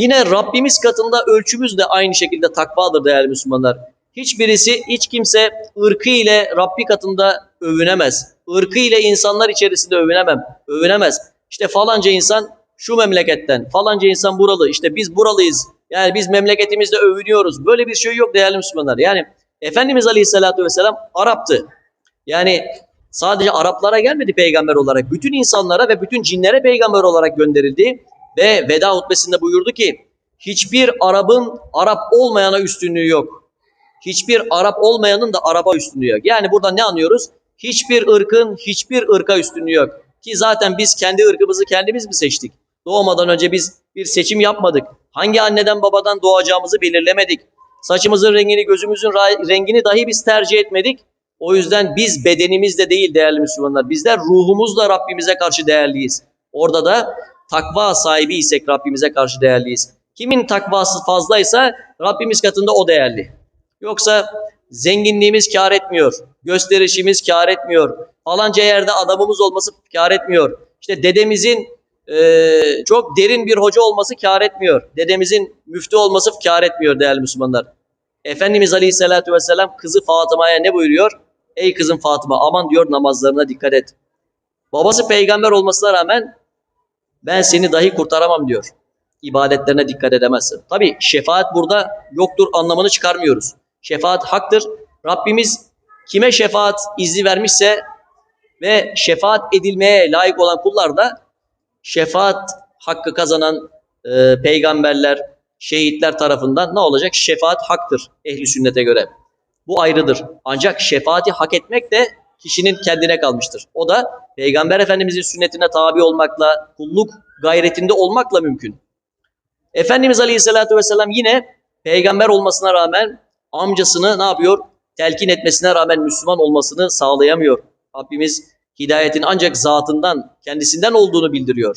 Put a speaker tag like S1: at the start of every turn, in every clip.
S1: Yine Rabbimiz katında ölçümüz de aynı şekilde takvadır değerli Müslümanlar. Hiçbirisi, hiç kimse ırkı ile Rabbi katında övünemez. Irkı ile insanlar içerisinde övünemem, övünemez. İşte falanca insan şu memleketten, falanca insan buralı, işte biz buralıyız. Yani biz memleketimizde övünüyoruz. Böyle bir şey yok değerli Müslümanlar. Yani Efendimiz Aleyhisselatü Vesselam Arap'tı. Yani sadece Araplara gelmedi peygamber olarak. Bütün insanlara ve bütün cinlere peygamber olarak gönderildi. Ve veda hutbesinde buyurdu ki hiçbir Arap'ın Arap olmayana üstünlüğü yok. Hiçbir Arap olmayanın da Arap'a üstünlüğü yok. Yani burada ne anlıyoruz? Hiçbir ırkın hiçbir ırka üstünlüğü yok. Ki zaten biz kendi ırkımızı kendimiz mi seçtik? Doğmadan önce biz bir seçim yapmadık. Hangi anneden babadan doğacağımızı belirlemedik. Saçımızın rengini, gözümüzün rengini dahi biz tercih etmedik. O yüzden biz bedenimizle değil değerli Müslümanlar. Bizler ruhumuzla Rabbimize karşı değerliyiz. Orada da takva sahibi isek Rabbimize karşı değerliyiz. Kimin takvası fazlaysa Rabbimiz katında o değerli. Yoksa zenginliğimiz kar etmiyor. Gösterişimiz kar etmiyor. Falanca yerde adamımız olması kar etmiyor. İşte dedemizin eee, çok derin bir hoca olması kar etmiyor. Dedemizin müftü olması kar etmiyor değerli Müslümanlar. Efendimiz Aleyhisselatü Vesselam kızı Fatıma'ya ne buyuruyor? Ey kızım Fatıma aman diyor namazlarına dikkat et. Babası peygamber olmasına rağmen ben seni dahi kurtaramam diyor. İbadetlerine dikkat edemezsin. Tabi şefaat burada yoktur anlamını çıkarmıyoruz. Şefaat haktır. Rabbimiz kime şefaat izni vermişse ve şefaat edilmeye layık olan kullar da şefaat hakkı kazanan e, peygamberler, şehitler tarafından ne olacak? Şefaat haktır ehli sünnete göre. Bu ayrıdır. Ancak şefaati hak etmek de kişinin kendine kalmıştır. O da Peygamber Efendimizin sünnetine tabi olmakla, kulluk gayretinde olmakla mümkün. Efendimiz Aleyhisselatü Vesselam yine peygamber olmasına rağmen amcasını ne yapıyor? Telkin etmesine rağmen Müslüman olmasını sağlayamıyor. Rabbimiz hidayetin ancak zatından, kendisinden olduğunu bildiriyor.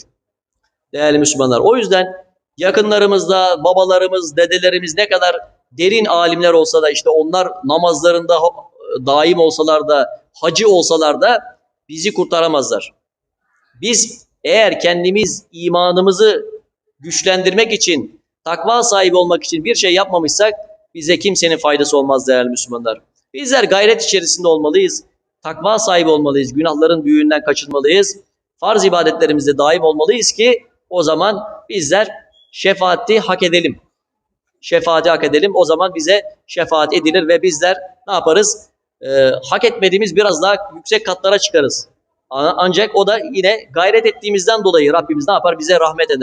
S1: Değerli Müslümanlar. O yüzden yakınlarımızda, babalarımız, dedelerimiz ne kadar derin alimler olsa da işte onlar namazlarında daim olsalar da, hacı olsalar da bizi kurtaramazlar. Biz eğer kendimiz imanımızı güçlendirmek için, takva sahibi olmak için bir şey yapmamışsak bize kimsenin faydası olmaz değerli Müslümanlar. Bizler gayret içerisinde olmalıyız. Takva sahibi olmalıyız. Günahların büyüğünden kaçınmalıyız. Farz ibadetlerimizde daim olmalıyız ki o zaman bizler şefaati hak edelim. Şefaati hak edelim. O zaman bize şefaat edilir ve bizler ne yaparız? Ee, hak etmediğimiz biraz daha yüksek katlara çıkarız. Ancak o da yine gayret ettiğimizden dolayı Rabbimiz ne yapar? Bize rahmet eder.